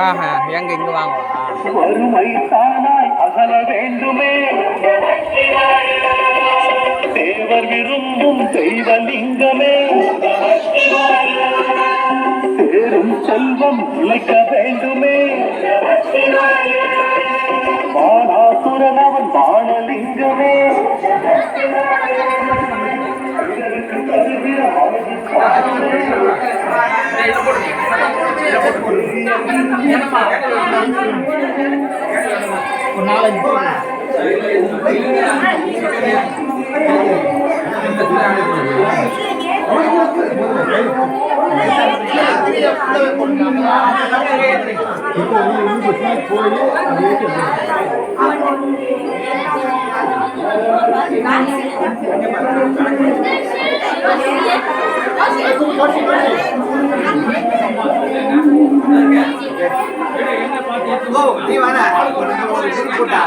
ஆஹா எங்க இங்க வாங்க. வறுமை தானாய் அகல வேண்டுமே தேவர் விரும்பும் தெய்வலிங்கமே தேரும் செல்வம் உழைக்க வேண்டுமே. பாலாசுரன் அவன் பானலிங்கமே ஆளுக்கு ஒரு ஓ நீ வர கூட்டா.